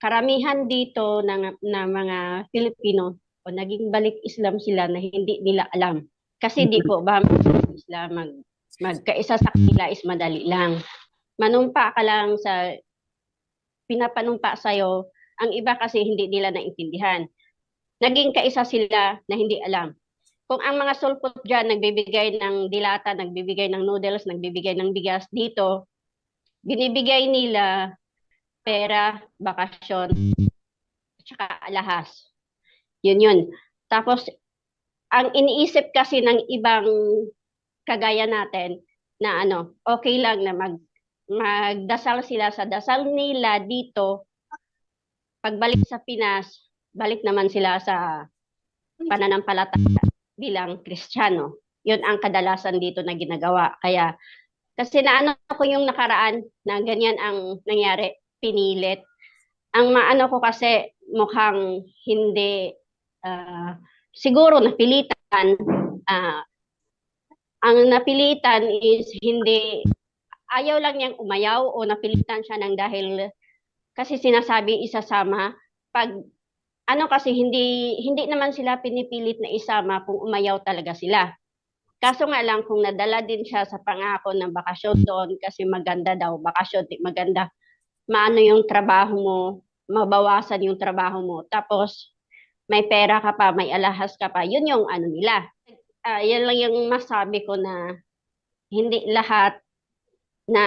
karamihan dito ng na mga Pilipino o naging balik Islam sila na hindi nila alam. Kasi di po ba Islam mag, magkaisa sa kanila is madali lang. Manumpa ka lang sa pinapanumpa sa'yo, ang iba kasi hindi nila naintindihan. Naging kaisa sila na hindi alam. Kung ang mga sulpot dyan nagbibigay ng dilata, nagbibigay ng noodles, nagbibigay ng bigas dito, binibigay nila pera, bakasyon, tsaka alahas. Yun yun. Tapos, ang iniisip kasi ng ibang kagaya natin na ano, okay lang na mag magdasal sila sa dasal nila dito. Pagbalik sa Pinas, balik naman sila sa pananampalataya bilang Kristiyano. Yun ang kadalasan dito na ginagawa. Kaya, kasi naano ko yung nakaraan na ganyan ang nangyari, pinilit. Ang maano ko kasi mukhang hindi uh, siguro napilitan uh, ang napilitan is hindi ayaw lang niyang umayaw o napilitan siya ng dahil kasi sinasabi isasama pag ano kasi hindi hindi naman sila pinipilit na isama kung umayaw talaga sila. Kaso nga lang kung nadala din siya sa pangako ng bakasyon doon kasi maganda daw bakasyon maganda maano yung trabaho mo mabawasan yung trabaho mo tapos may pera ka pa may alahas ka pa yun yung ano nila uh, yan lang yung masabi ko na hindi lahat na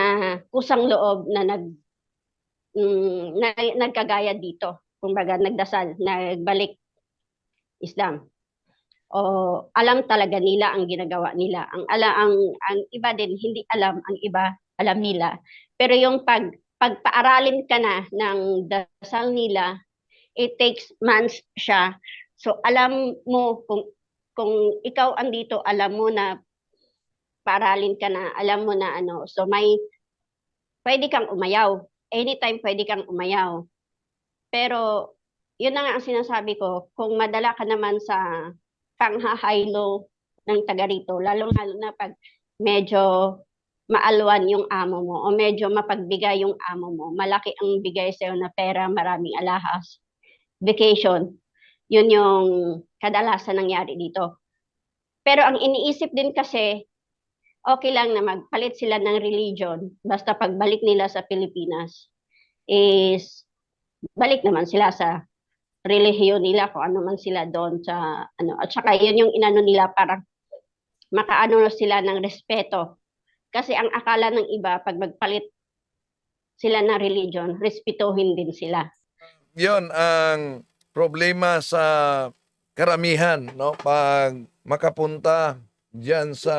kusang loob na nag mm, na, nagkagaya dito. Kumbaga nagdasal, nagbalik Islam. O alam talaga nila ang ginagawa nila. Ang ala ang ang iba din hindi alam, ang iba alam nila. Pero yung pag pagpaaralin ka na ng dasal nila, it takes months siya. So alam mo kung kung ikaw andito, alam mo na paaralin ka na, alam mo na ano. So may, pwede kang umayaw. Anytime pwede kang umayaw. Pero, yun na nga ang sinasabi ko, kung madala ka naman sa panghahaylo ng taga rito, lalo-lalo na pag medyo maalwan yung amo mo o medyo mapagbigay yung amo mo, malaki ang bigay sa'yo na pera, maraming alahas, vacation, yun yung kadalasan nangyari dito. Pero ang iniisip din kasi, okay lang na magpalit sila ng religion basta pagbalik nila sa Pilipinas is balik naman sila sa relihiyon nila kung ano man sila doon sa ano. At saka yun yung inano nila para makaano sila ng respeto kasi ang akala ng iba pag magpalit sila ng religion respetuhin din sila yon ang problema sa karamihan no pag makapunta diyan sa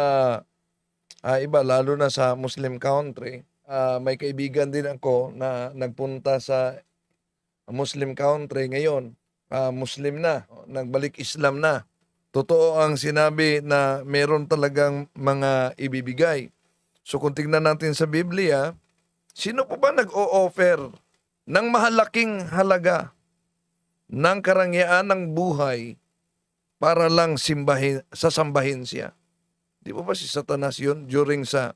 uh, iba lalo na sa Muslim country. Uh, may kaibigan din ako na nagpunta sa Muslim country ngayon. Uh, Muslim na, nagbalik Islam na. Totoo ang sinabi na meron talagang mga ibibigay. So kung tingnan natin sa Biblia, sino po ba nag-o-offer ng mahalaking halaga ng karangyaan ng buhay para lang simbahin, sasambahin siya? Di ba ba si Satanas yun during sa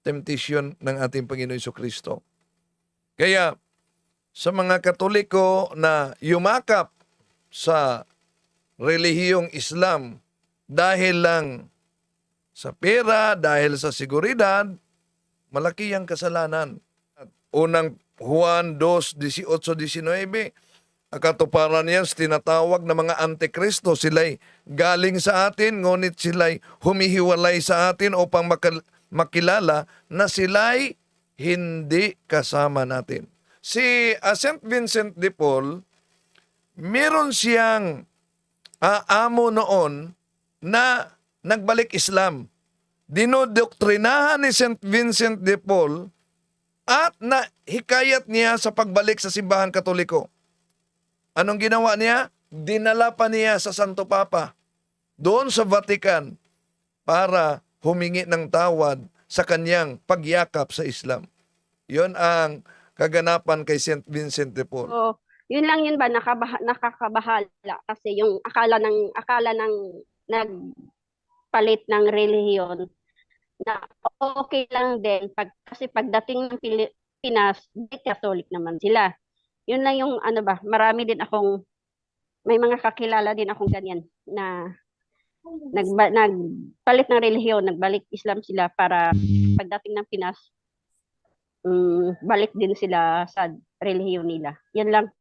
temptation ng ating Panginoon Iso Kristo? Kaya, sa mga Katoliko na yumakap sa relihiyong Islam dahil lang sa pera, dahil sa seguridad, malaki ang kasalanan. At unang Juan 2, 18, 19, Akatuparan niyan tinatawag na mga antikristo. Sila'y galing sa atin, ngunit sila'y humihiwalay sa atin upang makilala na sila'y hindi kasama natin. Si uh, St. Vincent de Paul, meron siyang uh, amo noon na nagbalik Islam. Dinodoktrinahan ni St. Vincent de Paul at na hikayat niya sa pagbalik sa simbahan katoliko. Anong ginawa niya? Dinala pa niya sa Santo Papa doon sa Vatican para humingi ng tawad sa kanyang pagyakap sa Islam. Yon ang kaganapan kay St. Vincent de Paul. So, yun lang yun ba nakabaha, nakakabahala kasi yung akala ng akala ng nagpalit ng relihiyon na okay lang din pag kasi pagdating ng Pilipinas, di Catholic naman sila Yun lang yung ano ba, marami din akong may mga kakilala din akong ganyan na nagba, nagpalit ng relihiyon, nagbalik Islam sila para pagdating ng Pinas, mm, balik din sila sa relihiyon nila. Yan lang.